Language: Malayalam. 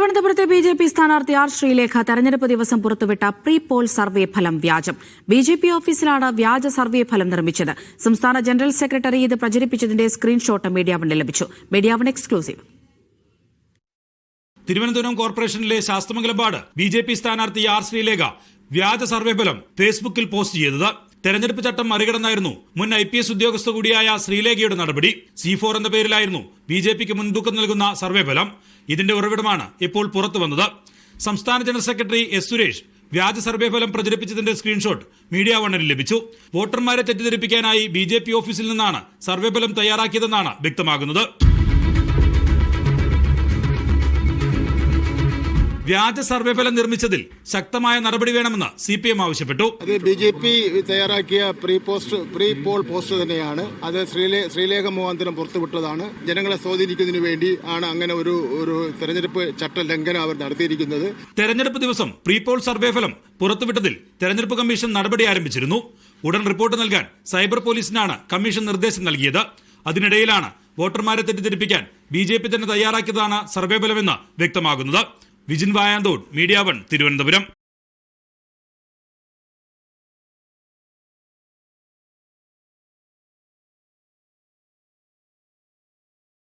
തിരുവനന്തപുരത്തെ ബി ജെ പി സ്ഥാനാർത്ഥി ആർ ശ്രീലേഖ തെരഞ്ഞെടുപ്പ് ദിവസം പുറത്തുവിട്ട പ്രീ പോൾ സർവേ ഫലം വ്യാജം. ബി ജെ പി ഓഫീസിലാണ് വ്യാജ സർവേ ഫലം നിർമ്മിച്ചത്. സംസ്ഥാന ജനറൽ സെക്രട്ടറി ഇത് പ്രചരിപ്പിച്ചതിന്റെ സ്ക്രീൻഷോട്ട് മീഡിയാവണ് ലഭിച്ചു. Media one exclusive. തിരുവനന്തപുരം കോർപ്പറേഷനിലെ ശാസ്ത്രമംഗലപാട് ബി ജെ പി സ്ഥാനാർത്ഥി ആർ ശ്രീലേഖ വ്യാജ സർവേ ഫലം ഫേസ്ബുക്കിൽ പോസ്റ്റ് ചെയ്തത്. തെരഞ്ഞെടുപ്പ് ചട്ടം മറികടന്നായിരുന്നു മുൻ ഐ പി എസ് ഉദ്യോഗസ്ഥ കൂടിയായ ശ്രീലേഖയുടെ നടപടി. സി ഫോർ എന്ന പേരിലായിരുന്നു ബി ജെ പിക്ക് മുൻതൂക്കം നൽകുന്ന സർവേ ഫലം. ഇതിന്റെ ഉറവിടമാണ് ഇപ്പോൾ പുറത്തു വന്നത്. സംസ്ഥാന ജനറൽ സെക്രട്ടറി എസ് സുരേഷ് വ്യാജ സർവേ ഫലം പ്രചരിപ്പിച്ചതിന്റെ സ്ക്രീൻഷോട്ട് മീഡിയ വണ്ണിൽ ലഭിച്ചു. വോട്ടർമാരെ തെറ്റിദ്ധരിപ്പിക്കാനായി ബി ഓഫീസിൽ നിന്നാണ് സർവേ ഫലം തയ്യാറാക്കിയതെന്നാണ് വ്യക്തമാകുന്നത്. വ്യാജ സർവേ ഫലം നിർമ്മിച്ചതിൽ ശക്തമായ നടപടി വേണമെന്ന് സി പി എം ആവശ്യപ്പെട്ടു. അത് ബി ജെ പി തയ്യാറാക്കിയ pre post pre poll post തന്നെയാണ്. അത് ശ്രീലേ ശ്രീലേഖ മുഖാന്തരം പുറത്തുവിട്ടതാണ്. ജനങ്ങളെ സ്വാധീനിക്കുന്നതിന് വേണ്ടി ആണ് അങ്ങനെ ഒരു ഒരു തെരഞ്ഞെടുപ്പ് ചട്ട ലംഘനം അവർ നടത്തിയിരിക്കുന്നത്. തെരഞ്ഞെടുപ്പ് ദിവസം പ്രീ പോൾ സർവേ ഫലം പുറത്തുവിട്ടതിൽ തെരഞ്ഞെടുപ്പ് കമ്മീഷൻ നടപടി ആരംഭിച്ചിരുന്നു. ഉടൻ റിപ്പോർട്ട് നൽകാൻ സൈബർ പോലീസിനാണ് കമ്മീഷൻ നിർദ്ദേശം നൽകിയത്. അതിനിടയിലാണ് വോട്ടർമാരെ തെറ്റിദ്ധരിപ്പിക്കാൻ ബി ജെ പി തന്നെ തയ്യാറാക്കിയതാണ് സർവേ ഫലമെന്ന് വ്യക്തമാകുന്നത്. Vijin Vayanthode media one Thiruvananthapuram.